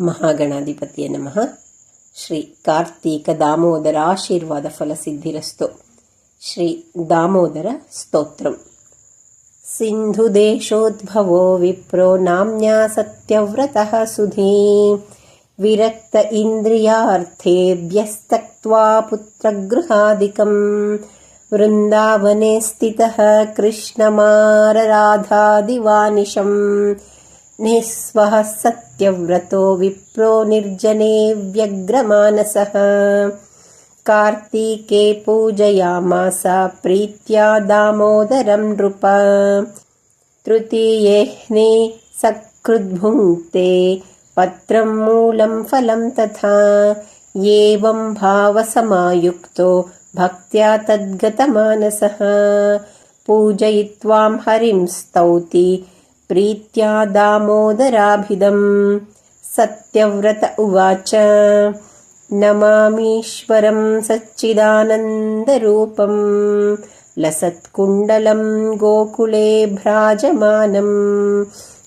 महागणाधिपतये नमः श्रीकार्तीकदामोदराशीर्वादफलसिद्धिरस्तु श्रीदामोदरस्तोत्रम् सिन्धुदेशोद्भवो विप्रो नाम्न्या सत्यव्रतः सुधी विरक्त इन्द्रियार्थेभ्यस्तक्त्वा पुत्रगृहादिकम् वृन्दावने स्थितः कृष्णमारराधादिवानिशम् निःस्वः सत्यव्रतो विप्रो निर्जने व्यग्रमानसः। कार्तीके पूजयामास प्रीत्या दामोदरं नृप। तृतीयेह्ने सकृद्भुङ्क्ते पत्रं मूलं फलं तथा एवं भावसमायुक्तो भक्त्या तद्गतमानसः। पूजयित्वां हरिं स्तौति प्रीत्या दामोदराभिदम्। सत्यव्रत उवाच। नमामीश्वरं सच्चिदानन्दरूपम्। लसत्कुण्डलं गोकुले भ्राजमानम्।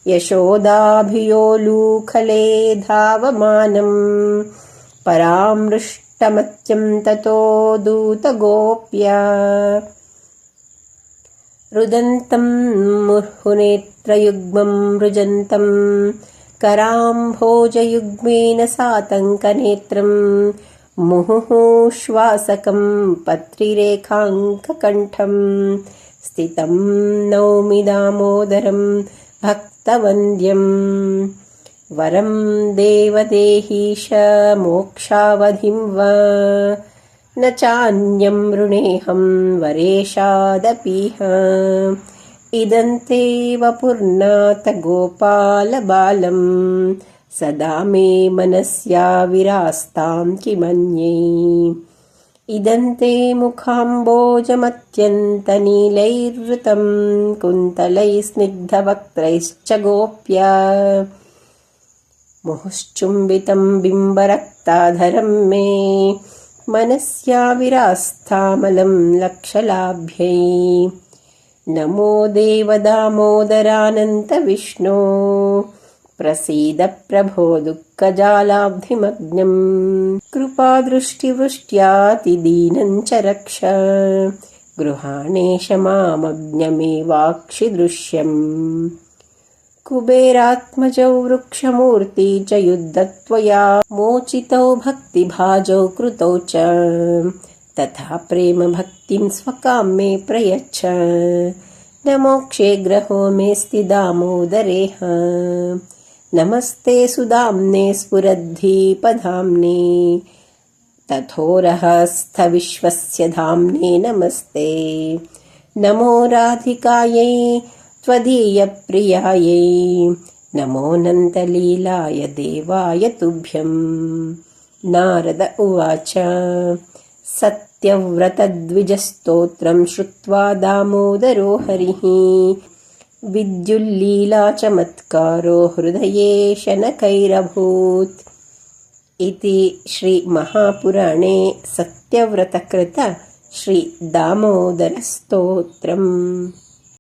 यशोदाभियोलूखले धावमानम्। परामृष्टमत्यं ततो दूतगोप्या रुदन्तं मुहुनेत्रयुग्मं रुजन्तम् कराम्भोजयुग्मेन सातङ्कनेत्रम् मुहुः श्वासकं पत्रिरेखाङ्ककण्ठम् स्थितं नौमि दामोदरं भक्तवन्द्यम् वरं देवदेहीश मोक्षावधिं वा न चान्यं ऋणेऽहं वरेशादपीह इदन्तेव पुर्नाथ गोपालबालम् सदा मे मनस्या विरास्तां किमन्ये। इदन्ते मुखाम्बोजमत्यन्तनीलैर्वृतं कुन्तलैः स्निग्धवक्त्रैश्च गोप्या। मुहुश्चुम्बितं बिम्बरक्ताधरं मे मनस्या विरास्थामलं लक्षलाभ्यै। नमो देवदामोदरानन्तविष्णो प्रसीद प्रभो दुःखजालाब्धिमग्नम्। कृपादृष्टिवृष्ट्यातिदीनं च रक्ष। गृहाणेश मामग्नमेवाक्षिदृश्यम् कुबेरात्मजौ वृक्षमूर्ति च युद्धत्वया मोचितौ भक्तिभाजौ कृतौ च। तथा प्रेमभक्तिं स्वकां मे प्रयच्छ। न मोक्षे ग्रहो मेऽस्ति दामोदरेह नमस्ते सुदाम्ने स्फुरद्धीपधाम्ने। तथोरहस्थविश्वस्य धाम्ने नमस्ते। नमो राधिकायै त्वदीयप्रियायै। नमोऽनन्तलीलाय देवाय तुभ्यम् नारद उवाच। सत्यव्रतद्विजस्तोत्रं श्रुत्वा दामोदरो हरिः। विद्युल्लीलाचमत्कारो हृदये शनकैरभूत्। इति श्रीमहापुराणे सत्यव्रतकृत श्रीदामोदरस्तोत्रम्